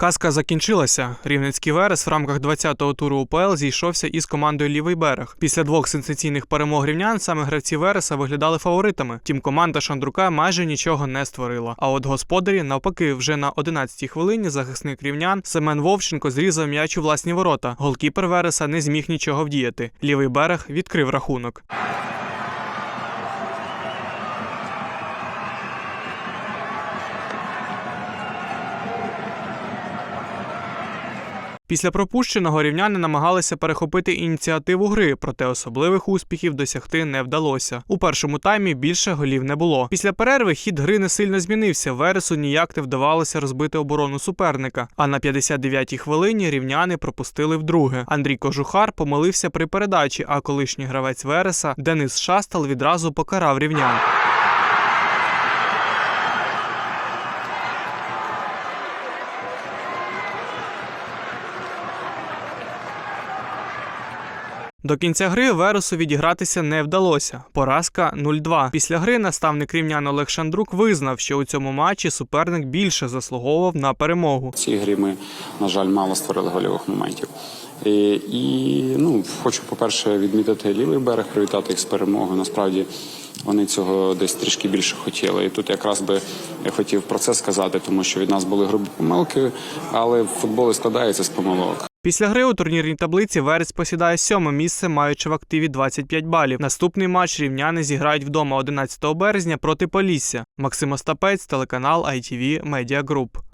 Казка закінчилася. Рівненський Верес в рамках 20-го туру УПЛ зійшовся із командою Лівий берег. Після двох сенсаційних перемог рівнян саме гравці Вереса виглядали фаворитами. Втім, команда Шандрука майже нічого не створила. А от господарі, навпаки, вже на 11-й хвилині захисник рівнян Семен Вовченко зрізав м'яч у власні ворота. Голкіпер Вереса не зміг нічого вдіяти. Лівий берег відкрив рахунок. Після пропущеного рівняни намагалися перехопити ініціативу гри, проте особливих успіхів досягти не вдалося. У першому таймі більше голів не було. Після перерви хід гри не сильно змінився. Вересу ніяк не вдавалося розбити оборону суперника. А на 59-й хвилині рівняни пропустили вдруге. Андрій Кожухар помилився при передачі, а колишній гравець Вереса Денис Шастал відразу покарав рівнян. До кінця гри Вересу відігратися не вдалося. Поразка 0-2. Після гри наставник рівнян Олег Шандрук визнав, що у цьому матчі суперник більше заслуговував на перемогу. Цій грі ми, на жаль, мало створили гольових моментів. І, і ну, хочу, по-перше, відмітити лівий берег, привітати їх з перемогою. Насправді вони цього десь трішки більше хотіли. І тут якраз би я хотів про це сказати, тому що від нас були грубі помилки, але футбол і складається з помилок. Після гри у турнірній таблиці Верес посідає сьоме місце, маючи в активі 25 балів. Наступний матч рівняни зіграють вдома 11 березня проти Полісся. Максим Остапець, телеканал ITV Media Group.